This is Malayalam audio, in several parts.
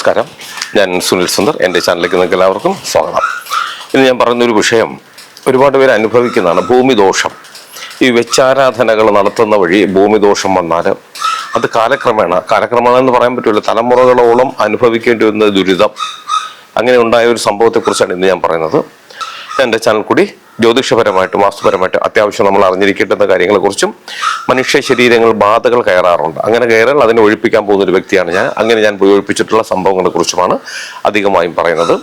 നമസ്കാരം. ഞാൻ സുനിൽ സുന്ദർ എന്റെ ചാനലിലേക്ക് നിങ്ങൾക്ക് എല്ലാവർക്കും സ്വാഗതം. ഇന്ന് ഞാൻ പറയുന്നൊരു വിഷയം ഒരുപാട് പേര് അനുഭവിക്കുന്നതാണ് ഭൂമിദോഷം. ഈ വെച്ചാരാധനകൾ നടത്തുന്ന വഴി ഭൂമിദോഷം വന്നാൽ അത് കാലക്രമേണ കാലക്രമേണ എന്ന് പറയാൻ പറ്റില്ല തലമുറകളോളം അനുഭവിക്കേണ്ടി വരുന്ന ദുരിതം. അങ്ങനെ ഉണ്ടായ ഒരു സംഭവത്തെക്കുറിച്ചാണ് ഇന്ന് ഞാൻ പറയുന്നത്. എന്റെ ചാനൽ കൂടി ജ്യോതിഷപരമായിട്ടും വാസ്തുപരമായിട്ടും അത്യാവശ്യം നമ്മൾ അറിഞ്ഞിരിക്കേണ്ടുന്ന കാര്യങ്ങളെക്കുറിച്ചും മനുഷ്യ ശരീരങ്ങൾ ബാധകൾ കയറാറുണ്ട്. അങ്ങനെ കയറാൽ അതിനെ ഒഴിപ്പിക്കാൻ പോകുന്ന ഒരു വ്യക്തിയാണ് ഞാൻ. അങ്ങനെ ഞാൻ പോയി ഒഴിപ്പിച്ചിട്ടുള്ള സംഭവങ്ങളെ കുറിച്ചുമാണ് അധികമായും പറയുന്നത്.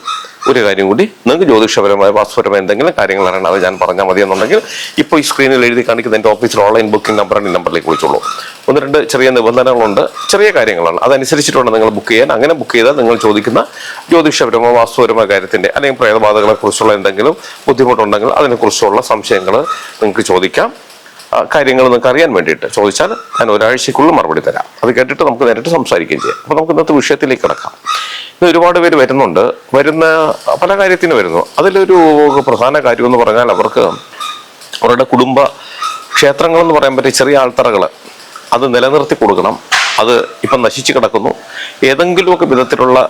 ഒരു കാര്യം കൂടി. നിങ്ങൾക്ക് ജ്യോതിഷപരമായ വാസ്തുപരമായ എന്തെങ്കിലും കാര്യങ്ങൾ അറിയണം അത് ഞാൻ പറഞ്ഞാൽ മതി എന്നുണ്ടെങ്കിൽ ഇപ്പോൾ ഈ സ്ക്രീനിൽ എഴുതി കാണിക്കുന്ന എന്റെ ഓഫീസിൽ ഓൺലൈൻ ബുക്കിംഗ് നമ്പറാണ് ഈ നമ്പറിലേക്ക് വിളിച്ചോളൂ. ഒന്ന് രണ്ട് ചെറിയ നിബന്ധനകളുണ്ട് ചെറിയ കാര്യങ്ങളാണ്. അതനുസരിച്ചിട്ടുണ്ട് നിങ്ങൾ ബുക്ക് ചെയ്യാൻ. അങ്ങനെ ബുക്ക് ചെയ്താൽ നിങ്ങൾ ചോദിക്കുന്ന ജ്യോതിഷപരമോ വാസ്തുപരമോ കാര്യത്തിന്റെ അല്ലെങ്കിൽ പ്രേതബാധകളെക്കുറിച്ചുള്ള എന്തെങ്കിലും ബുദ്ധിമുട്ടുണ്ടെങ്കിൽ അതിനെക്കുറിച്ചുള്ള സംശയങ്ങൾ നിങ്ങൾക്ക് ചോദിക്കാം. കാര്യങ്ങൾ നിങ്ങൾക്ക് അറിയാൻ വേണ്ടിയിട്ട് ചോദിച്ചാൽ ഞാൻ ഒരാഴ്ചക്കുള്ളിൽ മറുപടി തരാം. അത് കേട്ടിട്ട് നമുക്ക് നേരിട്ട് സംസാരിക്കുകയും ചെയ്യാം. അപ്പോൾ നമുക്ക് ഇന്നത്തെ വിഷയത്തിലേക്ക് കിടക്കാം. ഒരുപാട് പേര് വരുന്നുണ്ട്. വരുന്ന പല കാര്യത്തിന് വരുന്നു. അതിലൊരു പ്രധാന കാര്യം എന്ന് പറഞ്ഞാൽ അവർക്ക് അവരുടെ കുടുംബ ക്ഷേത്രങ്ങൾ എന്ന് പറയാൻ പറ്റിയ ചെറിയ ആൾത്തറകൾ അത് നിലനിർത്തി കൊടുക്കണം. അത് ഇപ്പം നശിച്ചു കിടക്കുന്നു. ഏതെങ്കിലുമൊക്കെ വിധത്തിലുള്ള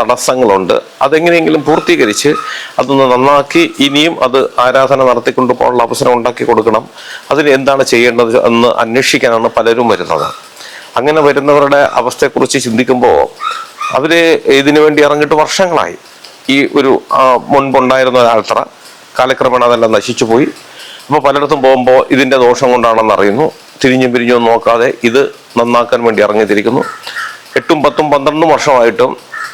തടസ്സങ്ങളുണ്ട്. അതെങ്ങനെയെങ്കിലും പൂർത്തീകരിച്ച് അതൊന്ന് നന്നാക്കി ഇനിയും അത് ആരാധന നടത്തിക്കൊണ്ടു പോകാനുള്ള അവസരം ഉണ്ടാക്കി കൊടുക്കണം. അതിന് എന്താണ് ചെയ്യേണ്ടത് എന്ന് അന്വേഷിക്കാനാണ് പലരും വരുന്നത്. അങ്ങനെ വരുന്നവരുടെ അവസ്ഥയെക്കുറിച്ച് ചിന്തിക്കുമ്പോൾ അവർ ഇതിനു വേണ്ടി ഇറങ്ങിട്ട് വർഷങ്ങളായി. ഈ ഒരു മുൻപുണ്ടായിരുന്ന ഒരാൾത്ര കാലക്രമേണ അതെല്ലാം നശിച്ചു പോയി. അപ്പോൾ പലയിടത്തും പോകുമ്പോൾ ഇതിന്റെ ദോഷം കൊണ്ടാണെന്ന് അറിയുന്നു. തിരിഞ്ഞും പിരിഞ്ഞും നോക്കാതെ ഇത് നന്നാക്കാൻ വേണ്ടി ഇറങ്ങിത്തിരിക്കുന്നു. എട്ടും പത്തും പന്ത്രണ്ടും വർഷമായിട്ടും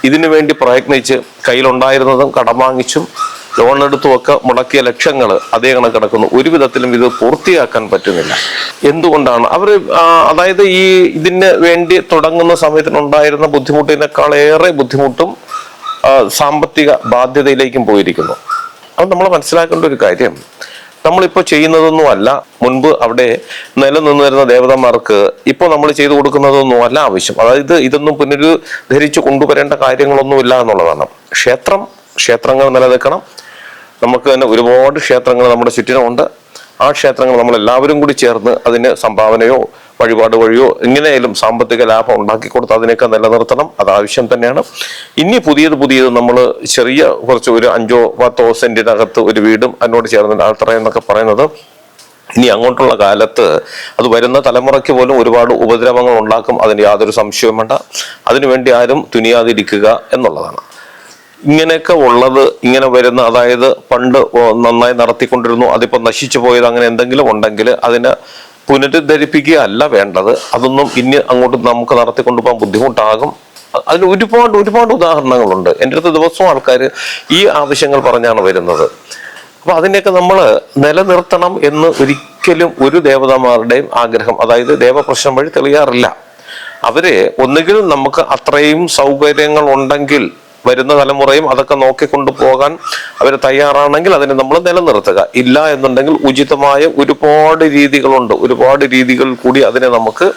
ഇതിനു വേണ്ടി പ്രയത്നിച്ച് കയ്യിലുണ്ടായിരുന്നതും കടം വാങ്ങിച്ചും ലോൺ എടുത്തുമൊക്കെ മുടക്കിയ ലക്ഷങ്ങൾ അതേ കണക്ക് കിടക്കുന്നു. ഒരു വിധത്തിലും ഇത് പൂർത്തിയാക്കാൻ പറ്റുന്നില്ല. എന്തുകൊണ്ടാണ്? അവർ അതായത് ഈ ഇതിന് വേണ്ടി തുടങ്ങുന്ന സമയത്തിനുണ്ടായിരുന്ന ബുദ്ധിമുട്ടിനേക്കാളേറെ ബുദ്ധിമുട്ടും സാമ്പത്തിക ബാധ്യതയിലേക്കും പോയിരിക്കുന്നു. അത് നമ്മൾ മനസ്സിലാക്കേണ്ട ഒരു കാര്യം. നമ്മളിപ്പോൾ ചെയ്യുന്നതൊന്നും അല്ല മുൻപ് അവിടെ നിലനിന്ന് വരുന്ന ദേവതമാർക്ക് ഇപ്പോൾ നമ്മൾ ചെയ്തു കൊടുക്കുന്നതൊന്നും അല്ല ആവശ്യം. അതായത് ഇതൊന്നും പുനരുദ്ധരിച്ച് കൊണ്ടുവരേണ്ട കാര്യങ്ങളൊന്നും ഇല്ല എന്നുള്ളതാണ്. ക്ഷേത്രം ക്ഷേത്രങ്ങൾ നിലനിൽക്കണം. നമുക്ക് തന്നെ ഒരുപാട് ക്ഷേത്രങ്ങൾ നമ്മുടെ ചുറ്റിനുമുണ്ട്. ആ ക്ഷേത്രങ്ങൾ നമ്മൾ എല്ലാവരും കൂടി ചേർന്ന് അതിന് സംഭാവനയോ വഴിപാട് വഴിയോ എങ്ങനെയായാലും സാമ്പത്തിക ലാഭം ഉണ്ടാക്കി കൊടുത്ത് അതിനൊക്കെ നിലനിർത്തണം. അത് ആവശ്യം തന്നെയാണ്. ഇനി പുതിയത് പുതിയത് നമ്മൾ ചെറിയ കുറച്ച് ഒരു അഞ്ചോ പത്തോ സെന്റിനകത്ത് ഒരു വീടും അതിനോട് ചേർന്ന് ആൾത്തറയെന്നൊക്കെ പറയുന്നത് ഇനി അങ്ങോട്ടുള്ള കാലത്ത് അത് വരുന്ന തലമുറയ്ക്ക് പോലും ഒരുപാട് ഉപദ്രവങ്ങൾ ഉണ്ടാക്കും. അതിന് യാതൊരു സംശയവും വേണ്ട അതിനുവേണ്ടി ആരും തുനിയാതിരിക്കുക എന്നുള്ളതാണ്. ഇങ്ങനെയൊക്കെ ഉള്ളത് ഇങ്ങനെ വരുന്ന അതായത് പണ്ട് നന്നായി നടത്തിക്കൊണ്ടിരുന്നു അതിപ്പോ നശിച്ചു പോയത് അങ്ങനെ എന്തെങ്കിലും ഉണ്ടെങ്കിൽ അതിനെ പുനരുദ്ധരിപ്പിക്കുക അല്ല വേണ്ടത്. അതൊന്നും ഇനി അങ്ങോട്ട് നമുക്ക് നടത്തിക്കൊണ്ടുപോകാൻ ബുദ്ധിമുട്ടാകും. അതിന് ഒരുപാട് ഒരുപാട് ഉദാഹരണങ്ങളുണ്ട്. എന്റെ അടുത്ത് ദിവസവും ആൾക്കാർ ഈ ആവശ്യങ്ങൾ പറഞ്ഞാണ് വരുന്നത്. അപ്പൊ അതിനെയൊക്കെ നമ്മൾ നിലനിർത്തണം എന്ന് ഒരിക്കലും ഒരു ദേവതമാരുടെയും ആഗ്രഹം അതായത് ദേവപ്രശ്നം വഴി തെളിയാറില്ല. അവരെ ഒന്നുകിൽ നമുക്ക് അത്രയും സൗകര്യങ്ങൾ ഉണ്ടെങ്കിൽ വരുന്ന തലമുറയും അതൊക്കെ നോക്കിക്കൊണ്ടു പോകാൻ അവർ തയ്യാറാണെങ്കിൽ അതിനെ നമ്മൾ നിലനിർത്തുക. ഇല്ല എന്നുണ്ടെങ്കിൽ ഉചിതമായ ഒരുപാട് രീതികളുണ്ട്. ഒരുപാട് രീതികൾ കൂടി അതിനെ നമുക്ക്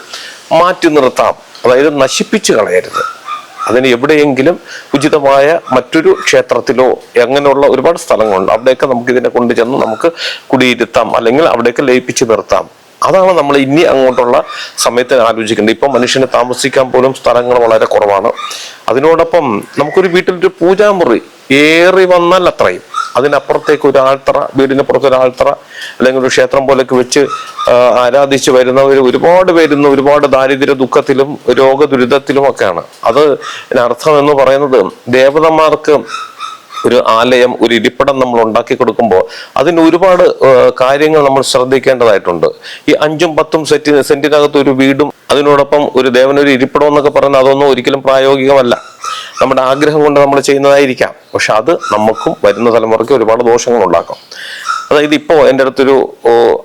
മാറ്റി നിർത്താം. അതായത് നശിപ്പിച്ചു കളയരുത്. അതിന് എവിടെയെങ്കിലും ഉചിതമായ മറ്റൊരു ക്ഷേത്രത്തിലോ അങ്ങനെയുള്ള ഒരുപാട് സ്ഥലങ്ങളുണ്ട്. അവിടെയൊക്കെ നമുക്ക് ഇതിനെ കൊണ്ടുചെന്ന് നമുക്ക് കുടിയിരുത്താം. അല്ലെങ്കിൽ അവിടെയൊക്കെ ലയിപ്പിച്ച് നിർത്താം. അതാണ് നമ്മൾ ഇനി അങ്ങോട്ടുള്ള സമയത്ത് ആലോചിക്കേണ്ടത്. ഇപ്പം മനുഷ്യന് താമസിക്കാൻ പോലും സ്ഥലങ്ങൾ വളരെ കുറവാണ്. അതിനോടൊപ്പം നമുക്കൊരു വീട്ടിൽ വീട്ടിലൊരു പൂജാമുറി ഏറി വന്നാൽ അത്രയും. അതിനപ്പുറത്തേക്ക് ഒരു ആൾത്തറ വീടിന് പുറത്ത് ഒരു ആൾത്തറ അല്ലെങ്കിൽ ഒരു ക്ഷേത്രം പോലൊക്കെ വെച്ച് ആരാധിച്ച് വരുന്നവർ ഒരുപാട് പേരുന്ന ഒരുപാട് ദാരിദ്ര്യ ദുഃഖത്തിലും രോഗദുരിതത്തിലും ഒക്കെയാണ്. അത് അർത്ഥം എന്ന് പറയുന്നത് ദേവതമാർക്ക് ഒരു ആലയം ഒരു ഇരിപ്പിടം നമ്മൾ ഉണ്ടാക്കി കൊടുക്കുമ്പോൾ അതിന് ഒരുപാട് കാര്യങ്ങൾ നമ്മൾ ശ്രദ്ധിക്കേണ്ടതായിട്ടുണ്ട്. ഈ അഞ്ചും പത്തും സെറ്റി സെന്റിനകത്ത് ഒരു വീടും അതിനോടൊപ്പം ഒരു ദേവനൊരു ഇരിപ്പിടം എന്നൊക്കെ പറയുന്നത് അതൊന്നും ഒരിക്കലും പ്രായോഗികമല്ല. നമ്മുടെ ആഗ്രഹം കൊണ്ട് നമ്മൾ ചെയ്യുന്നതായിരിക്കാം. പക്ഷെ അത് നമുക്കും വരുന്ന തലമുറയ്ക്ക് ഒരുപാട് ദോഷങ്ങൾ ഉണ്ടാക്കും. അതായത് ഇപ്പോൾ എന്റെ അടുത്തൊരു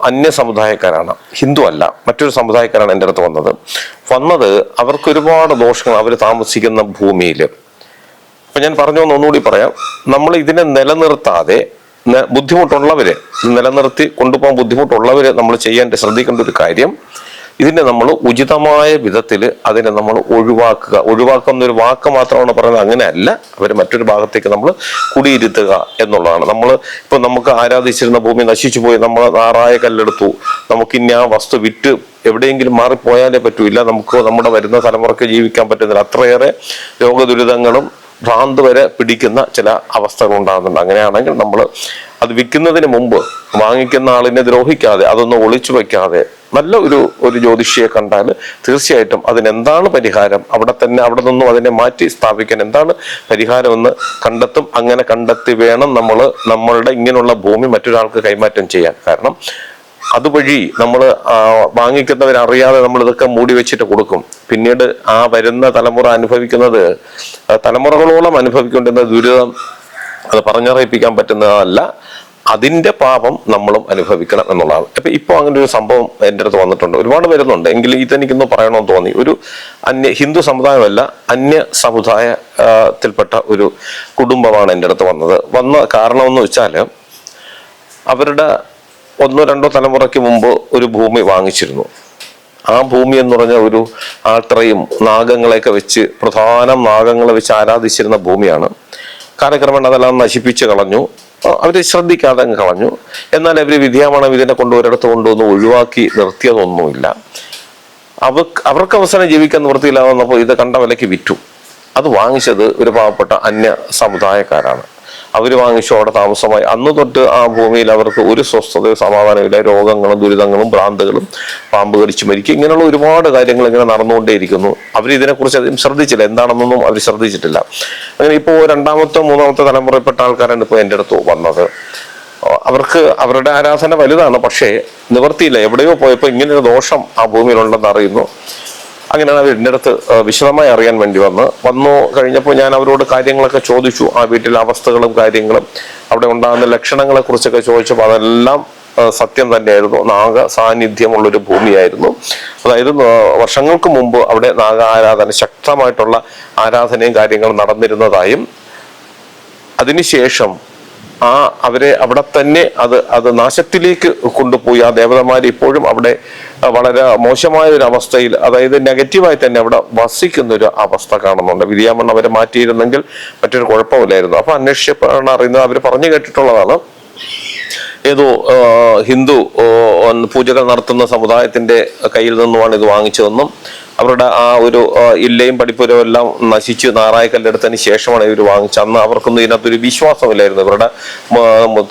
അന്യ സമുദായക്കാരാണ്. ഹിന്ദു അല്ല മറ്റൊരു സമുദായക്കാരാണ് എന്റെ അടുത്ത് വന്നത്. വന്നത് അവർക്ക് ഒരുപാട് ദോഷങ്ങൾ അവർ താമസിക്കുന്ന ഭൂമിയിൽ അപ്പൊ ഞാൻ പറഞ്ഞു ഒന്നുകൂടി പറയാം. നമ്മൾ ഇതിനെ നിലനിർത്താതെ ബുദ്ധിമുട്ടുള്ളവര് നിലനിർത്തി കൊണ്ടുപോകാൻ ബുദ്ധിമുട്ടുള്ളവര് നമ്മൾ ചെയ്യാൻ ശ്രദ്ധിക്കേണ്ട ഒരു കാര്യം ഇതിനെ നമ്മൾ ഉചിതമായ വിധത്തിൽ അതിനെ നമ്മൾ ഒഴിവാക്കുക. ഒഴിവാക്കുക എന്നൊരു വാക്ക് മാത്രമാണ് പറയുന്നത്. അങ്ങനെയല്ല അവർ മറ്റൊരു ഭാഗത്തേക്ക് നമ്മൾ കുടിയിരുത്തുക എന്നുള്ളതാണ്. നമ്മൾ ഇപ്പൊ നമുക്ക് ആരാധിച്ചിരുന്ന ഭൂമി നശിച്ചു പോയി നമ്മൾ നാറായ കല്ലെടുത്തു. നമുക്ക് ഇനി ആ വസ്തു വിറ്റ് എവിടെയെങ്കിലും മാറിപ്പോയാലേ പറ്റൂ. ഇല്ല നമുക്ക് നമ്മുടെ വരുന്ന തലമുറയ്ക്ക് ജീവിക്കാൻ പറ്റുന്നില്ല. അത്രയേറെ രോഗദുരിതങ്ങളും ഭ്രാന്ത് വരെ പിടിക്കുന്ന ചില അവസ്ഥകൾ ഉണ്ടാകുന്നുണ്ട്. അങ്ങനെയാണെങ്കിൽ നമ്മൾ അത് വിൽക്കുന്നതിന് മുമ്പ് വാങ്ങിക്കുന്ന ആളിനെ ദ്രോഹിക്കാതെ അതൊന്ന് ഒളിച്ചു വെക്കാതെ നല്ല ഒരു ഒരു ജ്യോതിഷിയെ കണ്ടാൽ തീർച്ചയായിട്ടും അതിനെന്താണ് പരിഹാരം? അവിടെ തന്നെ അവിടെ നിന്നും അതിനെ മാറ്റി സ്ഥാപിക്കാൻ എന്താണ് പരിഹാരം എന്ന് കണ്ടെത്തും. അങ്ങനെ കണ്ടെത്തി വേണം നമ്മൾ നമ്മളുടെ ഇങ്ങനെയുള്ള ഭൂമി മറ്റൊരാൾക്ക് കൈമാറ്റം ചെയ്യാൻ. കാരണം അതുവഴി നമ്മൾ വാങ്ങിക്കുന്നവരറിയാതെ നമ്മൾ ഇതൊക്കെ മൂടി വെച്ചിട്ട് കൊടുക്കും. പിന്നീട് ആ വരുന്ന തലമുറ അനുഭവിക്കുന്നത് തലമുറകളോളം അനുഭവിക്കേണ്ടുന്ന ദുരിതം അത് പറഞ്ഞറിയിപ്പിക്കാൻ പറ്റുന്നതല്ല. അതിന്റെ പാപം നമ്മളും അനുഭവിക്കണം എന്നുള്ളതാണ്. അപ്പൊ ഇപ്പോൾ അങ്ങനെ ഒരു സംഭവം എന്റെ അടുത്ത് വന്നിട്ടുണ്ട്. ഒരുപാട് വരുന്നുണ്ട്. എങ്കിലും ഇതെനിക്കൊന്ന് പറയണമെന്ന് തോന്നി. ഒരു അന്യ ഹിന്ദു സമുദായമല്ല അന്യ സമുദായത്തിൽപ്പെട്ട ഒരു കുടുംബമാണ് എന്റെ അടുത്ത് വന്നത്. വന്ന കാരണമെന്ന് വെച്ചാൽ അവരുടെ ഒന്നോ രണ്ടോ തലമുറയ്ക്ക് മുമ്പ് ഒരു ഭൂമി വാങ്ങിച്ചിരുന്നു. ആ ഭൂമി എന്ന് പറഞ്ഞ ഒരു ആൾത്രയും നാഗങ്ങളെയൊക്കെ വെച്ച് പ്രധാന നാഗങ്ങളെ വെച്ച് ആരാധിച്ചിരുന്ന ഭൂമിയാണ്. കാലക്രമേണ അതെല്ലാം നശിപ്പിച്ച് കളഞ്ഞു. അവർ ശ്രദ്ധിക്കാതെ അങ്ങ് കളഞ്ഞു. എന്നാൽ അവർ വിദ്യാമണം ഇതിനെ കൊണ്ട് ഒരിടത്ത് കൊണ്ടുവന്ന് ഒഴിവാക്കി നിർത്തിയതൊന്നുമില്ല. അവർക്ക് അവർക്ക് അവസാനം ജീവിക്കാൻ നിവൃത്തിയില്ലാതെ വന്നപ്പോൾ ഇത് കണ്ട വിലയ്ക്ക് വിറ്റു. അത് വാങ്ങിച്ചത് ഒരു പാവപ്പെട്ട അന്യ സമുദായക്കാരാണ്. അവർ വാങ്ങിച്ചു അവിടെ താമസമായി. അന്ന് തൊട്ട് ആ ഭൂമിയിൽ അവർക്ക് ഒരു സ്വസ്ഥതയോ സമാധാനമില്ല. രോഗങ്ങളും ദുരിതങ്ങളും ഭ്രാന്തുകളും പാമ്പ് കടിച്ചു മരിക്കും. ഇങ്ങനെയുള്ള ഒരുപാട് കാര്യങ്ങൾ ഇങ്ങനെ നടന്നുകൊണ്ടേയിരിക്കുന്നു. അവർ ഇതിനെക്കുറിച്ച് അധികം ശ്രദ്ധിച്ചില്ല. എന്താണെന്നൊന്നും അവർ ശ്രദ്ധിച്ചിട്ടില്ല. അങ്ങനെ ഇപ്പോൾ രണ്ടാമത്തെ മൂന്നാമത്തെ തലമുറയിൽപ്പെട്ട ആൾക്കാരാണ് ഇപ്പോൾ എന്റെ അടുത്ത് വന്നത്. അവർക്ക് അവരുടെ ആരാധന വലുതാണ് പക്ഷേ നിവർത്തിയില്ല. എവിടെയോ പോയപ്പോൾ ഇങ്ങനൊരു ദോഷം ആ ഭൂമിയിലുണ്ടെന്ന് അറിയുന്നു. അങ്ങനെയാണ് അവർ എന്റെ അടുത്ത് വിശദമായി അറിയാൻ വേണ്ടി വന്ന്. വന്നു കഴിഞ്ഞപ്പോൾ ഞാൻ അവരോട് കാര്യങ്ങളൊക്കെ ചോദിച്ചു. ആ വീട്ടിലെ അവസ്ഥകളും കാര്യങ്ങളും അവിടെ ഉണ്ടാകുന്ന ലക്ഷണങ്ങളെ കുറിച്ചൊക്കെ ചോദിച്ചപ്പോൾ അതെല്ലാം സത്യം തന്നെയായിരുന്നു. നാഗ സാന്നിധ്യമുള്ളൊരു ഭൂമിയായിരുന്നു. അതായത് വർഷങ്ങൾക്ക് മുമ്പ് അവിടെ നാഗ ആരാധന ശക്തമായിട്ടുള്ള ആരാധനയും കാര്യങ്ങളും നടന്നിരുന്നതായും അതിനുശേഷം ആ അവരെ അവിടെ തന്നെ അത് അത് നാശത്തിലേക്ക് കൊണ്ടുപോയി. ആ ദേവതമാർ ഇപ്പോഴും അവിടെ വളരെ മോശമായ ഒരു അവസ്ഥയിൽ അതായത് നെഗറ്റീവായി തന്നെ അവിടെ വസിക്കുന്ന ഒരു അവസ്ഥ കാണുന്നുണ്ട്. വിദ്യാമണ്ണ് അവരെ മാറ്റിയിരുന്നെങ്കിൽ മറ്റൊരു കുഴപ്പമില്ലായിരുന്നു. അപ്പൊ അന്വേഷിച്ചപ്പോഴാണ് അറിയുന്നത് അവർ പറഞ്ഞു കേട്ടിട്ടുള്ളതാണ്. ഏതോ ഹിന്ദു പൂജകൾ നടത്തുന്ന സമുദായത്തിന്റെ കയ്യിൽ നിന്നുമാണ് ഇത് വാങ്ങിച്ചതെന്നും അവരുടെ ആ ഒരു ഇല്ലയും പഠിപ്പുരവും എല്ലാം നശിച്ച്. നാറായക്കല്ലെടുത്തതിന് ശേഷമാണ് ഇവർ വാങ്ങിച്ചത്. അന്ന് അവർക്കൊന്നും ഇതിനകത്തൊരു വിശ്വാസമില്ലായിരുന്നു. ഇവരുടെ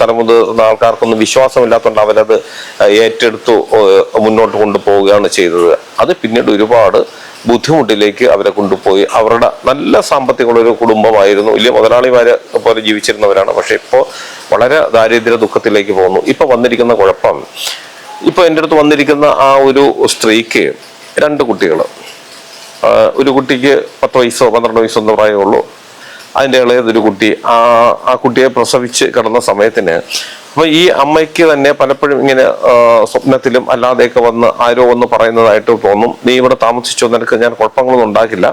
തലമുതിർന്ന ആൾക്കാർക്കൊന്നും വിശ്വാസമില്ലാത്തതുകൊണ്ട് അവരത് ഏറ്റെടുത്തു മുന്നോട്ട് കൊണ്ടുപോവുകയാണ് ചെയ്തത്. അത് പിന്നീട് ഒരുപാട് ബുദ്ധിമുട്ടിലേക്ക് അവരെ കൊണ്ടുപോയി. അവരുടെ നല്ല സാമ്പത്തികമുള്ള ഒരു കുടുംബമായിരുന്നു. വലിയ മുതലാളിമാരെ പോലെ ജീവിച്ചിരുന്നവരാണ്. പക്ഷെ ഇപ്പോൾ വളരെ ദാരിദ്ര്യ ദുഃഖത്തിലേക്ക് പോകുന്നു. ഇപ്പൊ വന്നിരിക്കുന്ന കുഴപ്പം. ഇപ്പൊ എന്റെ അടുത്ത് വന്നിരിക്കുന്ന ആ ഒരു സ്ത്രീക്ക് രണ്ട് കുട്ടികൾ ഒരു കുട്ടിക്ക് പത്ത് വയസ്സോ പന്ത്രണ്ട് വയസ്സോ എന്ന് പ്രായമുള്ളൂ അതിന്റെ ഇളയതൊരു കുട്ടി ആ ആ കുട്ടിയെ പ്രസവിച്ച് കിടന്ന സമയത്തിന് അപ്പൊ ഈ അമ്മയ്ക്ക് തന്നെ പലപ്പോഴും ഇങ്ങനെ സ്വപ്നത്തിലും അല്ലാതെയൊക്കെ വന്ന് ആരോ ഒന്ന് പറയുന്നതായിട്ട് തോന്നും. നീ ഇവിടെ താമസിച്ചോ നിനക്ക് ഞാൻ കുഴപ്പങ്ങളൊന്നും ഉണ്ടാക്കില്ല.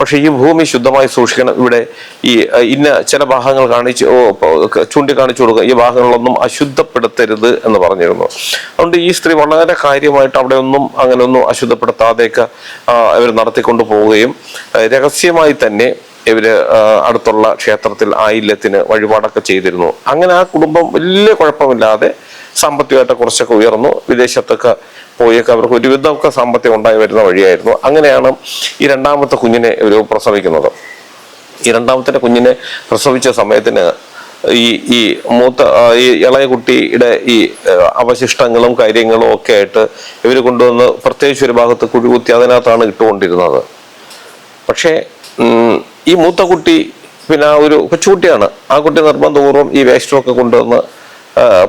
പക്ഷെ ഈ ഭൂമി ശുദ്ധമായി സൂക്ഷിക്കണം. ഇവിടെ ഈ ഇന്ന ചില ഭാഗങ്ങൾ കാണിച്ച് ചൂണ്ടിക്കാണിച്ചു കൊടുക്കുക. ഈ ഭാഗങ്ങളൊന്നും അശുദ്ധപ്പെടുത്തരുത് എന്ന് പറഞ്ഞിരുന്നു. അതുകൊണ്ട് ഈ സ്ത്രീ വളരെ കാര്യമായിട്ട് അവിടെ ഒന്നും അങ്ങനെ ഒന്നും അശുദ്ധപ്പെടുത്താതെയൊക്കെ അവർ നടത്തിക്കൊണ്ട് പോവുകയും രഹസ്യമായി തന്നെ ഇവർ അടുത്തുള്ള ക്ഷേത്രത്തിൽ ആയില്യത്തിന് വഴിപാടൊക്കെ ചെയ്തിരുന്നു. അങ്ങനെ ആ കുടുംബം വലിയ കുഴപ്പമില്ലാതെ സാമ്പത്തികമായിട്ട് കുറച്ചൊക്കെ ഉയർന്നു. വിദേശത്തൊക്കെ പോയൊക്കെ അവർക്ക് ഒരുവിധമൊക്കെ സാമ്പത്തികം ഉണ്ടായി വരുന്ന വഴിയായിരുന്നു. അങ്ങനെയാണ് ഈ രണ്ടാമത്തെ കുഞ്ഞിനെ ഇവർ പ്രസവിക്കുന്നത്. ഈ രണ്ടാമത്തെ കുഞ്ഞിനെ പ്രസവിച്ച സമയത്തിന് ഈ ഈ മൂത്ത ഈ ഇളയ കുട്ടിയുടെ ഈ അവശിഷ്ടങ്ങളും കാര്യങ്ങളും ഒക്കെ ആയിട്ട് ഇവർ കൊണ്ടുവന്ന് പ്രത്യേകിച്ച് ഒരു ഭാഗത്ത് കുഴികുത്തി അതിനകത്താണ് ഇട്ടുകൊണ്ടിരുന്നത്. പക്ഷേ ഈ മൂത്ത കുട്ടി പിന്നെ ഒരു കൊച്ചുകുട്ടിയാണ്. ആ കുട്ടി നിർബന്ധപൂർവം ഈ വേസ്റ്റൊക്കെ കൊണ്ടുവന്ന്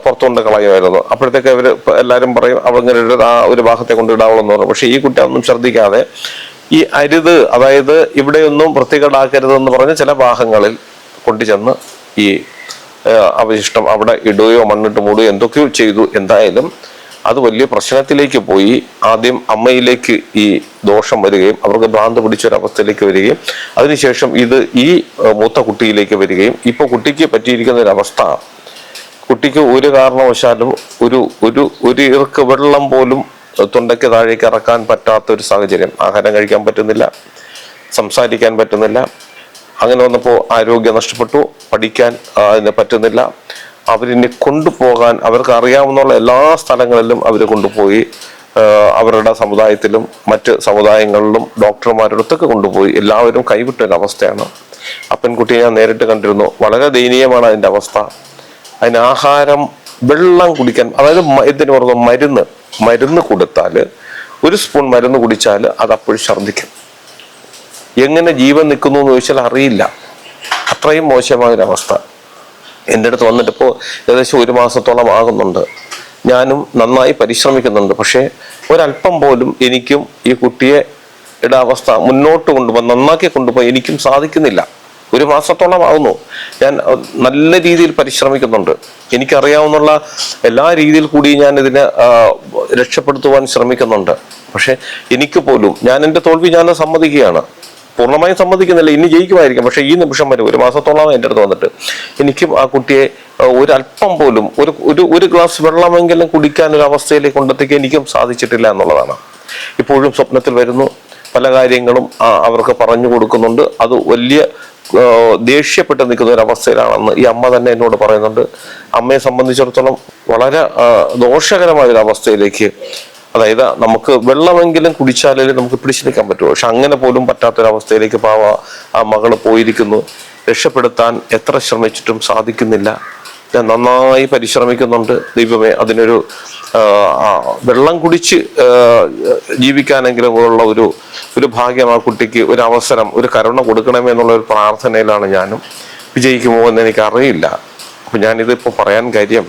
പുറത്തുകൊണ്ട് കളയുമായിരുന്നു. അപ്പോഴത്തേക്ക് അവർ എല്ലാവരും പറയും അവങ്ങനെ ഒരു ആ ഒരു ഭാഗത്തെ കൊണ്ട് എന്ന് പറയും പക്ഷെ ഈ കുട്ടി ഒന്നും ശ്രദ്ധിക്കാതെ ഈ അരുത് അതായത് ഇവിടെയൊന്നും വൃത്തികേടാക്കരുതെന്ന് പറഞ്ഞ് ചില ഭാഗങ്ങളിൽ കൊണ്ടുചെന്ന് ഈ അവശിഷ്ടം അവിടെ ഇടുകയോ മണ്ണിട്ട് മൂടുകയോ എന്തൊക്കെയോ ചെയ്തു. എന്തായാലും അത് വലിയ പ്രശ്നത്തിലേക്ക് പോയി. ആദ്യം അമ്മയിലേക്ക് ഈ ദോഷം വരികയും അവർക്ക് ഭ്രാന്ത് പിടിച്ചൊരവസ്ഥയിലേക്ക് വരികയും അതിനുശേഷം ഇത് ഈ മൂത്ത കുട്ടിയിലേക്ക് വരികയും. ഇപ്പൊ കുട്ടിക്ക് പറ്റിയിരിക്കുന്ന ഒരു അവസ്ഥ കുട്ടിക്ക് ഒരു കാരണവശാലും ഒരു ഒരു ഒരു ഇറക്ക് വെള്ളം പോലും തൊണ്ടയ്ക്ക് താഴേക്ക് ഇറക്കാൻ പറ്റാത്ത ഒരു സാഹചര്യം. ആഹാരം കഴിക്കാൻ പറ്റുന്നില്ല സംസാരിക്കാൻ പറ്റുന്നില്ല അങ്ങനെ വന്നപ്പോൾ ആരോഗ്യം നഷ്ടപ്പെട്ടു പഠിക്കാൻ അതിന് പറ്റുന്നില്ല. അവരിനെ കൊണ്ടുപോകാൻ അവർക്ക് അറിയാവുന്ന എല്ലാ സ്ഥലങ്ങളിലും അവരെ കൊണ്ടുപോയി അവരുടെ സമുദായത്തിലും മറ്റ് സമുദായങ്ങളിലും ഡോക്ടർമാരുടെ അടുത്തൊക്കെ കൊണ്ടുപോയി. എല്ലാവരും കൈവിട്ട ഒരു അവസ്ഥയാണ്. അപ്പൻകുട്ടിയെ ഞാൻ നേരിട്ട് കണ്ടിരുന്നു. വളരെ ദയനീയമാണ് അതിന്റെ അവസ്ഥ. അതിന് ആഹാരം വെള്ളം കുടിക്കാൻ അതായത് ഇതിന് പറഞ്ഞ മരുന്ന് മരുന്ന് കൊടുത്താൽ ഒരു സ്പൂൺ മരുന്ന് കുടിച്ചാൽ അത് അപ്പോഴും ഛർദ്ദിക്കും. എങ്ങനെ ജീവൻ നിൽക്കുന്നു എന്ന് ചോദിച്ചാൽ അറിയില്ല. അത്രയും മോശമായ അവസ്ഥ എന്റെ അടുത്ത് വന്നിട്ട് ഇപ്പോൾ ഏകദേശം ഒരു മാസത്തോളം ആകുന്നുണ്ട്. ഞാനും നന്നായി പരിശ്രമിക്കുന്നുണ്ട്. പക്ഷേ ഒരല്പം പോലും എനിക്കും ഈ കുട്ടിയെ ഇടാവസ്ഥ അവസ്ഥ മുന്നോട്ട് കൊണ്ടുപോകാൻ നന്നാക്കി കൊണ്ടുപോകാൻ എനിക്കും സാധിക്കുന്നില്ല. ഒരു മാസത്തോളം ആകുന്നു ഞാൻ നല്ല രീതിയിൽ പരിശ്രമിക്കുന്നുണ്ട്. എനിക്കറിയാവുന്ന എല്ലാ രീതിയിൽ കൂടി ഞാൻ ഇതിനെ രക്ഷപ്പെടുത്തുവാൻ ശ്രമിക്കുന്നുണ്ട്. പക്ഷെ എനിക്ക് പോലും ഞാൻ എന്റെ തോൽവി ഞാൻ സമ്മതിക്കുകയാണ്. പൂർണമായും സമ്മതിക്കുന്നില്ല. ഇനി ജയിക്കുമായിരിക്കും. പക്ഷെ ഈ നിമിഷം വരെ ഒരു മാസത്തോളം എന്റെ അടുത്ത് വന്നിട്ട്. എനിക്കും ആ കുട്ടിയെ ഒരല്പം പോലും ഒരു ഒരു ഒരു ഗ്ലാസ് വെള്ളമെങ്കിലും കുടിക്കാൻ ഒരു അവസ്ഥയിലേക്ക് കൊണ്ടെത്തിക്കാൻ എനിക്കും സാധിച്ചിട്ടില്ല എന്നുള്ളതാണ്. ഇപ്പോഴും സ്വപ്നത്തിൽ വരുന്നു. പല കാര്യങ്ങളും അവർക്ക് പറഞ്ഞു കൊടുക്കുന്നുണ്ട്. അത് വലിയ ദേഷ്യപ്പെട്ട് നിൽക്കുന്ന ഒരു അവസ്ഥയിലാണെന്ന് ഈ അമ്മ തന്നെ എന്നോട് പറയുന്നുണ്ട്. അമ്മയെ സംബന്ധിച്ചിടത്തോളം വളരെ ദോഷകരമായ ഒരു അവസ്ഥയിലേക്ക് അതായത് നമുക്ക് വെള്ളമെങ്കിലും കുടിച്ചാലേ നമുക്ക് പിടിച്ചു നിൽക്കാൻ പറ്റുമോ പക്ഷെ അങ്ങനെ പോലും പറ്റാത്തൊരവസ്ഥയിലേക്ക് പാവ ആ മകൾ പോയിരിക്കുന്നു. രക്ഷപ്പെടുത്താൻ എത്ര ശ്രമിച്ചിട്ടും സാധിക്കുന്നില്ല. ഞാൻ നന്നായി പരിശ്രമിക്കുന്നുണ്ട്. ദൈവമേ അതിനൊരു വെള്ളം കുടിച്ച് ജീവിക്കാനെങ്കിലും ഉള്ള ഒരു ഒരു ഭാഗ്യം ആ കുട്ടിക്ക് ഒരു അവസരം ഒരു കരുണ കൊടുക്കണമേ എന്നുള്ള ഒരു പ്രാർത്ഥനയിലാണ് ഞാനും വിജയിക്കുമോ എന്ന് എനിക്ക് അറിയില്ല അപ്പൊ ഞാനിതിപ്പോൾ പറയാൻ കാര്യം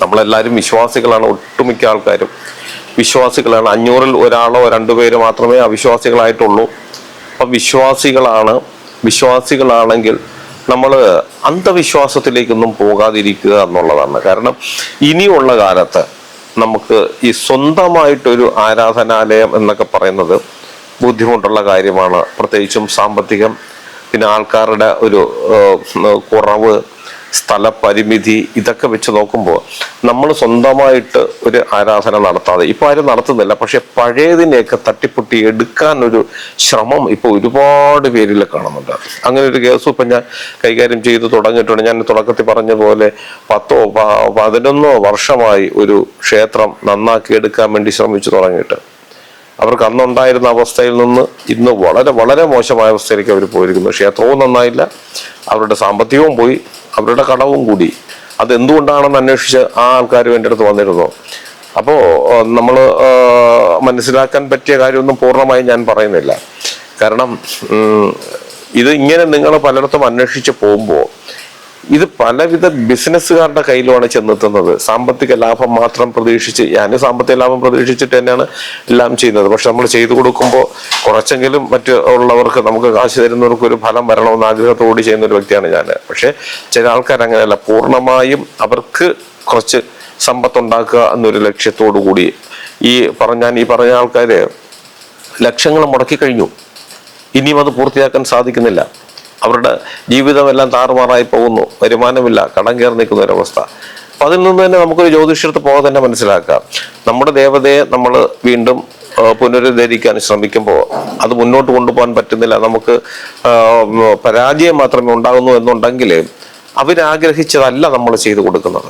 നമ്മളെല്ലാവരും വിശ്വാസികളാണ് ഒട്ടുമിക്ക ആൾക്കാരും. വിശ്വാസികളാണ്. അഞ്ഞൂറിൽ ഒരാളോ രണ്ടു പേര് മാത്രമേ അവിശ്വാസികളായിട്ടുള്ളൂ. അപ്പം വിശ്വാസികളാണ് വിശ്വാസികളാണെങ്കിൽ നമ്മൾ അന്ധവിശ്വാസത്തിലേക്കൊന്നും പോകാതിരിക്കുക എന്നുള്ളതാണ്. കാരണം ഇനിയുള്ള കാലത്ത് നമുക്ക് ഈ സ്വന്തമായിട്ടൊരു ആരാധനാലയം എന്നൊക്കെ പറയുന്നത് ബുദ്ധിമുട്ടുള്ള കാര്യമാണ്. പ്രത്യേകിച്ചും സാമ്പത്തികം പിന്നെ ആൾക്കാരുടെ ഒരു ഏഹ്, കുറവ് സ്ഥലപരിമിതി ഇതൊക്കെ വെച്ച് നോക്കുമ്പോൾ നമ്മൾ സ്വന്തമായിട്ട് ഒരു ആരാധന നടത്താതെ ഇപ്പൊ ആരും നടത്തുന്നില്ല പക്ഷെ പഴയതിനെയൊക്കെ തട്ടിപ്പൊട്ടി എടുക്കാൻ ഒരു ശ്രമം ഇപ്പൊ ഒരുപാട് പേരിൽ കാണുന്നുണ്ട്. അങ്ങനെ ഒരു കേസ് ഇപ്പൊ ഞാൻ കൈകാര്യം ചെയ്ത് തുടങ്ങിയിട്ടുണ്ട്. ഞാൻ തുടക്കത്തിൽ പറഞ്ഞ പോലെ പത്തോ പതിനൊന്നോ വർഷമായി ഒരു ക്ഷേത്രം നന്നാക്കി എടുക്കാൻ വേണ്ടി ശ്രമിച്ചു തുടങ്ങിയിട്ട്. അവർക്ക് അന്നുണ്ടായിരുന്ന അവസ്ഥയിൽ നിന്ന് ഇന്ന് വളരെ വളരെ മോശമായ അവസ്ഥയിലേക്ക് അവർ പോയിരിക്കുന്നു. ക്ഷേത്രവും നന്നായില്ല. അവരുടെ സാമ്പത്തികവും പോയി. അവരുടെ കടവും കൂടി. അതെന്തുകൊണ്ടാണെന്ന് അന്വേഷിച്ച് ആ ആൾക്കാരും എന്റെ അടുത്ത് വന്നിരുന്നു. അപ്പോൾ നമ്മൾ മനസ്സിലാക്കാൻ പറ്റിയ കാര്യമൊന്നും പൂർണമായും ഞാൻ പറയുന്നില്ല. കാരണം ഇത് ഇങ്ങനെ നിങ്ങൾ പലയിടത്തും അന്വേഷിച്ച് പോകുമ്പോൾ ഇത് പലവിധ ബിസിനസ്സുകാരുടെ കയ്യിലുമാണ് ചെന്നെത്തുന്നത്. സാമ്പത്തിക ലാഭം മാത്രം പ്രതീക്ഷിച്ച് ഞാൻ സാമ്പത്തിക ലാഭം പ്രതീക്ഷിച്ചിട്ട് തന്നെയാണ് എല്ലാം ചെയ്യുന്നത്. പക്ഷെ നമ്മൾ ചെയ്തു കൊടുക്കുമ്പോൾ കുറച്ചെങ്കിലും മറ്റ് ഉള്ളവർക്ക് നമുക്ക് കാശ് തരുന്നവർക്ക് ഒരു ഫലം വരണമെന്ന് ആഗ്രഹത്തോട് ചെയ്യുന്ന ഒരു വ്യക്തിയാണ് ഞാൻ പക്ഷെ ചില ആൾക്കാർ അങ്ങനെയല്ല പൂർണമായും അവർക്ക് കുറച്ച് സമ്പത്തുണ്ടാക്കുക എന്നൊരു ലക്ഷ്യത്തോടു കൂടി ഈ പറഞ്ഞ ഞാൻ ഈ പറഞ്ഞ ആൾക്കാർ ലക്ഷങ്ങൾ മുടക്കി കഴിഞ്ഞു. ഇനിയും അത് പൂർത്തിയാക്കാൻ സാധിക്കുന്നില്ല. അവരുടെ ജീവിതമെല്ലാം താറുമാറായി പോകുന്നു. വരുമാനമില്ല. കടം കയറി നിൽക്കുന്ന ഒരവസ്ഥ. അപ്പൊ അതിൽ നിന്ന് തന്നെ നമുക്കൊരു ജ്യോതിഷത്ത് പോകാൻ തന്നെ മനസ്സിലാക്കാം. നമ്മുടെ ദേവതയെ നമ്മൾ വീണ്ടും പുനരുദ്ധരിക്കാൻ ശ്രമിക്കുമ്പോൾ അത് മുന്നോട്ട് കൊണ്ടുപോകാൻ പറ്റുന്നില്ല. നമുക്ക് പരാജയം മാത്രമേ ഉണ്ടാകുന്നു എന്നുണ്ടെങ്കിൽ അവരാഗ്രഹിച്ചതല്ല നമ്മൾ ചെയ്തു കൊടുക്കുന്നത്.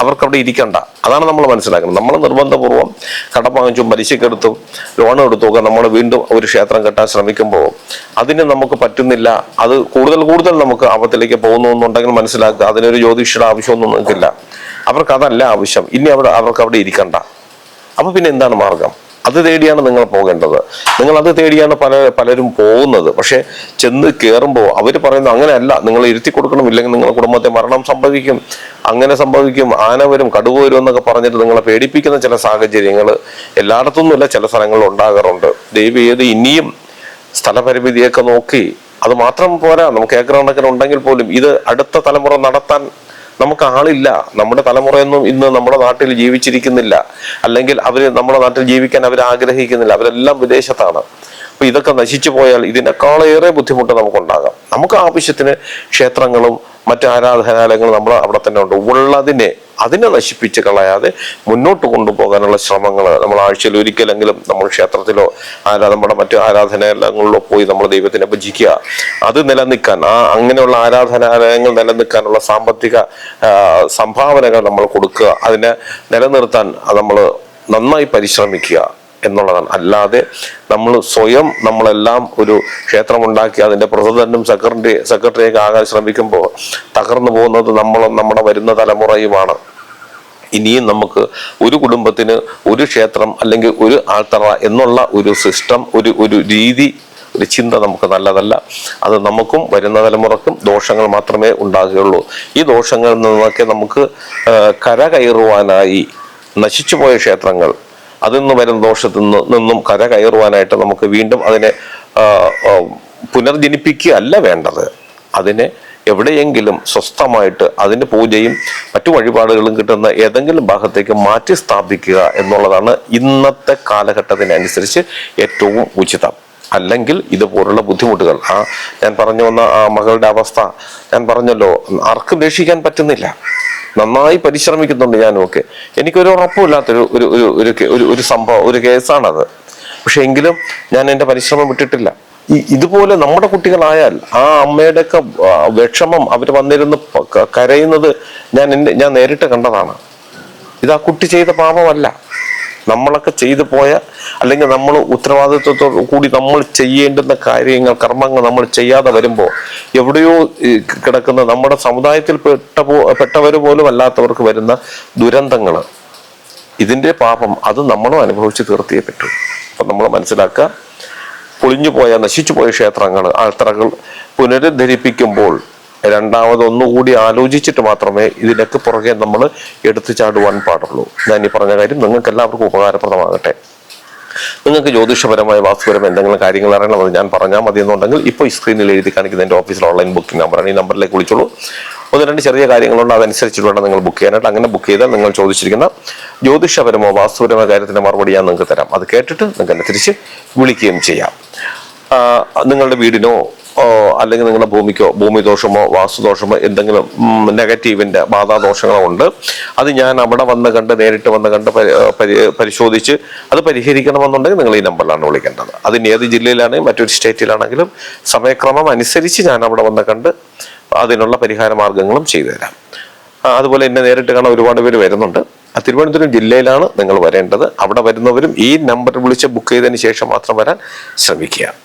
അവർക്ക് അവിടെ ഇരിക്കണ്ട. അതാണ് നമ്മൾ മനസ്സിലാക്കുന്നത്. നമ്മൾ നിർബന്ധപൂർവം കടം വാങ്ങിച്ചും പലിശക്കെടുത്തും ലോൺ എടുത്തും ഒക്കെ നമ്മൾ വീണ്ടും ഒരു ക്ഷേത്രം കെട്ടാൻ ശ്രമിക്കുമ്പോൾ അതിന് നമുക്ക് പറ്റുന്നില്ല. അത് കൂടുതൽ കൂടുതൽ നമുക്ക് ആപത്തിലേക്ക് പോകുന്നു എന്നുണ്ടെങ്കിൽ മനസ്സിലാക്കുക. അതിനൊരു ജ്യോതിഷയുടെ ആവശ്യമൊന്നും നിങ്ങൾക്കില്ല. അവർക്ക് അതല്ല ആവശ്യം. ഇനി അവിടെ അവർക്ക് അവിടെ ഇരിക്കണ്ട. അപ്പൊ പിന്നെ എന്താണ് മാർഗം? അത് തേടിയാണ് നിങ്ങൾ പോകേണ്ടത്. നിങ്ങൾ അത് തേടിയാണ് പല പലരും പോകുന്നത്. പക്ഷെ ചെന്ന് കയറുമ്പോൾ അവർ പറയുന്നത് അങ്ങനെയല്ല. നിങ്ങൾ ഇരുത്തി കൊടുക്കണം ഇല്ലെങ്കിൽ നിങ്ങളുടെ കുടുംബത്തെ മരണം സംഭവിക്കും. അങ്ങനെ സംഭവിക്കും. ആന വരും കടുവ വരും എന്നൊക്കെ പറഞ്ഞിട്ട് നിങ്ങളെ പേടിപ്പിക്കുന്ന ചില സാഹചര്യങ്ങൾ എല്ലായിടത്തുനിന്നുമില്ല ചില സ്ഥലങ്ങളിൽ ഉണ്ടാകാറുണ്ട്. ദൈവം ഏത് ഇനിയും സ്ഥലപരിമിതിയൊക്കെ നോക്കി അത് മാത്രം പോരാ. നമുക്ക് ഏക്കർ ഉണ്ടെങ്കിൽ പോലും ഇത് അടുത്ത തലമുറ നടത്താൻ നമുക്ക് ആളില്ല. നമ്മുടെ തലമുറയൊന്നും ഇന്ന് നമ്മുടെ നാട്ടിൽ ജീവിച്ചിരിക്കുന്നില്ല. അല്ലെങ്കിൽ അവർ നമ്മുടെ നാട്ടിൽ ജീവിക്കാൻ അവർ ആഗ്രഹിക്കുന്നില്ല. അവരെല്ലാം വിദേശത്താണ്. അപ്പൊ ഇതൊക്കെ നശിച്ചു പോയാൽ ഇതിനേക്കാളേറെ ബുദ്ധിമുട്ട് നമുക്കുണ്ടാകാം. നമുക്ക് ആവശ്യത്തിന് ക്ഷേത്രങ്ങളും മറ്റു ആരാധനാലയങ്ങളും നമ്മൾ അവിടെ തന്നെ ഉണ്ട്. ഉള്ളതിനെ അതിനെ നശിപ്പിച്ച് കളയാതെ മുന്നോട്ട് കൊണ്ടുപോകാനുള്ള ശ്രമങ്ങൾ നമ്മൾ ആഴ്ചയിൽ ഒരിക്കലെങ്കിലും നമ്മൾ ക്ഷേത്രത്തിലോ ആരാധന നമ്മുടെ മറ്റു ആരാധനാലയങ്ങളിലോ പോയി നമ്മൾ ദൈവത്തിനെ ഭജിക്കുക. അത് നിലനിൽക്കാൻ ആ അങ്ങനെയുള്ള ആരാധനാലയങ്ങൾ നിലനിൽക്കാനുള്ള സാമ്പത്തിക സംഭാവനകൾ നമ്മൾ കൊടുക്കുക. അതിനെ നിലനിർത്താൻ നമ്മൾ നന്നായി പരിശ്രമിക്കുക. എന്നുള്ളതാണ്. അല്ലാതെ നമ്മൾ സ്വയം നമ്മളെല്ലാം ഒരു ക്ഷേത്രം ഉണ്ടാക്കി അതിന്റെ പ്രസിഡന്റും സെക്രട്ടറി സെക്രട്ടറിയൊക്കെ ആകാൻ ശ്രമിക്കുമ്പോൾ തകർന്നു പോകുന്നത് നമ്മളും നമ്മുടെ വരുന്ന തലമുറയുമാണ്. ഇനിയും നമുക്ക് ഒരു കുടുംബത്തിന് ഒരു ക്ഷേത്രം അല്ലെങ്കിൽ ഒരു ആൾത്തറ എന്നുള്ള ഒരു സിസ്റ്റം ഒരു ഒരു രീതി ഒരു ചിന്ത നമുക്ക് നല്ലതല്ല. അത് നമുക്കും വരുന്ന തലമുറക്കും ദോഷങ്ങൾ മാത്രമേ ഉണ്ടാകുകയുള്ളൂ. ഈ ദോഷങ്ങളിൽ നിന്നൊക്കെ നമുക്ക് കര കരകയറുവാനായി നശിച്ചുപോയ ക്ഷേത്രങ്ങൾ അതിൽ നിന്ന് വരുന്ന ദോഷത്തിൽ നിന്നും കര കയറുവാനായിട്ട് നമുക്ക് വീണ്ടും അതിനെ ആ, ആ, പുനർജനിപ്പിക്കുക അല്ല വേണ്ടത്. അതിനെ എവിടെയെങ്കിലും സ്വസ്ഥമായിട്ട് അതിന്റെ പൂജയും മറ്റു വഴിപാടുകളും കിട്ടുന്ന ഏതെങ്കിലും ഭാഗത്തേക്ക് മാറ്റി സ്ഥാപിക്കുക എന്നുള്ളതാണ് ഇന്നത്തെ കാലഘട്ടത്തിനനുസരിച്ച് ഏറ്റവും ഉചിതം. അല്ലെങ്കിൽ ഇതുപോലുള്ള ബുദ്ധിമുട്ടുകൾ. ആ ഞാൻ പറഞ്ഞു വന്ന ആ മകളുടെ അവസ്ഥ. ഞാൻ പറഞ്ഞല്ലോ ആർക്കും രക്ഷിക്കാൻ പറ്റുന്നില്ല. നന്നായി പരിശ്രമിക്കുന്നുണ്ട് ഞാനും ഒക്കെ. എനിക്കൊരു ഉറപ്പുമില്ലാത്തൊരു ഒരു ഒരു ഒരു ഒരു സംഭവം ഒരു കേസാണത്. പക്ഷെ എങ്കിലും ഞാൻ എന്റെ പരിശ്രമം വിട്ടിട്ടില്ല. ഈ ഇതുപോലെ നമ്മുടെ കുട്ടികളായാൽ ആ അമ്മയുടെയൊക്കെ വിഷമം അവർ വന്നിരുന്ന് കരയുന്നത് ഞാൻ എന്റെ ഞാൻ നേരിട്ട് കണ്ടതാണ്. ഇത് ആ കുട്ടി ചെയ്ത പാപമല്ല. നമ്മളൊക്കെ ചെയ്തു പോയ അല്ലെങ്കിൽ നമ്മൾ ഉത്തരവാദിത്വത്തോടു കൂടി നമ്മൾ ചെയ്യേണ്ടുന്ന കാര്യങ്ങൾ കർമ്മങ്ങൾ നമ്മൾ ചെയ്യാതെ വരുമ്പോൾ എവിടെയോ കിടക്കുന്ന നമ്മുടെ സമുദായത്തിൽ പെട്ട പോ- പെട്ടവർ പോലും അല്ലാത്തവർക്ക് വരുന്ന ദുരന്തങ്ങൾ ഇതിന്റെ പാപം അത് നമ്മളും അനുഭവിച്ച് തീർത്തിയേ പറ്റൂ. അപ്പൊ നമ്മൾ മനസ്സിലാക്കുക പൊളിഞ്ഞു പോയ നശിച്ചു പോയ ക്ഷേത്രങ്ങൾ ആൾത്തറകൾ പുനരുദ്ധരിപ്പിക്കുമ്പോൾ രണ്ടാമത് ഒന്നുകൂടി ആലോചിച്ചിട്ട് മാത്രമേ ഇതിനൊക്കെ പുറകെ നമ്മൾ എടുത്തു ചാടുവാൻ പാടുള്ളൂ. ഞാൻ ഈ പറഞ്ഞ കാര്യം നിങ്ങൾക്ക് എല്ലാവർക്കും ഉപകാരപ്രദമാകട്ടെ. നിങ്ങൾക്ക് ജ്യോതിഷപരമായ വാസ്തുപരമായ എന്തെങ്കിലും കാര്യങ്ങൾ അറിയണമെന്ന് ഞാൻ പറഞ്ഞാൽ മതി എന്നുണ്ടെങ്കിൽ ഇപ്പോൾ ഈ സ്ക്രീനിൽ എഴുതി കാണിക്കുന്ന എന്റെ ഓഫീസിൽ ഓൺലൈൻ ബുക്കിംഗ് നമ്പറാണ് ഈ നമ്പറിലേക്ക് വിളിച്ചോളൂ. ഒന്ന് രണ്ട് ചെറിയ കാര്യങ്ങളുണ്ട്. അതനുസരിച്ചിട്ട് വേണം നിങ്ങൾ ബുക്ക് ചെയ്യാനായിട്ട്. അങ്ങനെ ബുക്ക് ചെയ്താൽ നിങ്ങൾ ചോദിച്ചിരിക്കുന്ന ജ്യോതിഷപരമോ വാസ്തുപരമോ കാര്യത്തിന്റെ മറുപടി ഞാൻ നിങ്ങൾക്ക് തരാം. അത് കേട്ടിട്ട് നിങ്ങൾക്ക് എന്നെ തിരിച്ച് വിളിക്കുകയും ചെയ്യാം. നിങ്ങളുടെ വീടിനോ അല്ലെങ്കിൽ നിങ്ങളുടെ ഭൂമിക്കോ ഭൂമി ദോഷമോ വാസ്തുദോഷമോ എന്തെങ്കിലും നെഗറ്റീവിന്റെ ബാധാദോഷങ്ങളോ ഉണ്ട് അത് ഞാൻ അവിടെ വന്ന് കണ്ട് നേരിട്ട് വന്ന് കണ്ട് പരി- പരി- പരിശോധിച്ച് അത് പരിഹരിക്കണമെന്നുണ്ടെങ്കിൽ നിങ്ങൾ ഈ നമ്പറിലാണ് വിളിക്കേണ്ടത്. അതിന് ഏത് ജില്ലയിലാണെങ്കിലും മറ്റൊരു സ്റ്റേറ്റിലാണെങ്കിലും സമയക്രമം അനുസരിച്ച് ഞാൻ അവിടെ വന്ന് കണ്ട് അതിനുള്ള പരിഹാര മാർഗങ്ങളും ചെയ്തു തരാം. അതുപോലെ എന്നെ നേരിട്ട് കാണാൻ ഒരുപാട് പേര് വരുന്നുണ്ട്. തിരുവനന്തപുരം ജില്ലയിലാണ് നിങ്ങൾ വരേണ്ടത്. അവിടെ വരുന്നവരും ഈ നമ്പർ വിളിച്ച് ബുക്ക് ചെയ്തതിന് ശേഷം മാത്രം വരാൻ ശ്രമിക്കുക.